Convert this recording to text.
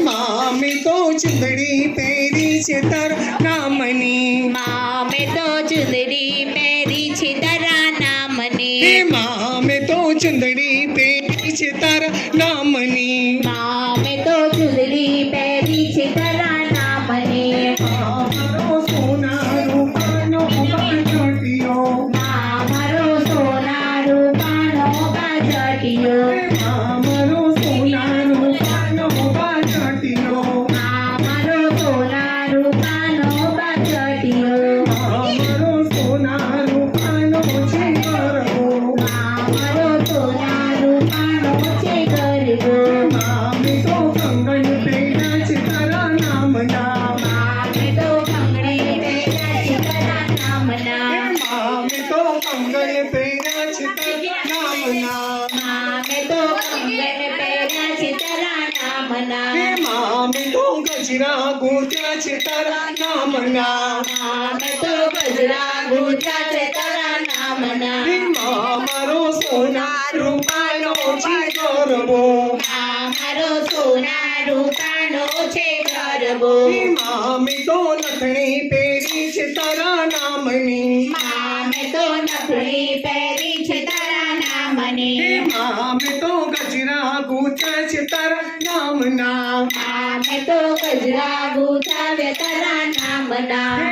મામે તો ચૂંદડી પહેરી છે તારા નામની મામે તો મામે તો કંગન પહેર્યા છે તારા નામના મામે તો કંગણ પહેર્યા છે તારા નામના હે મામે તો ગજરા ગોત્યા છે તારા નામના મામે તો ગજરા ગુંજા છે તારા નામના હે મારો સોના રૂપાનો છે ગરબો. મારો સોના રૂપાનો છે ગરબો. હે મામે તો નથણી પહેરી છે તારા નામની. મામે તો નથણી પહેરી છે તારા નામની. મામે તો ગજરા ગોત્યા છે તારા નામના. મામે તો ગજરા ગુંજાવે તારા નામના.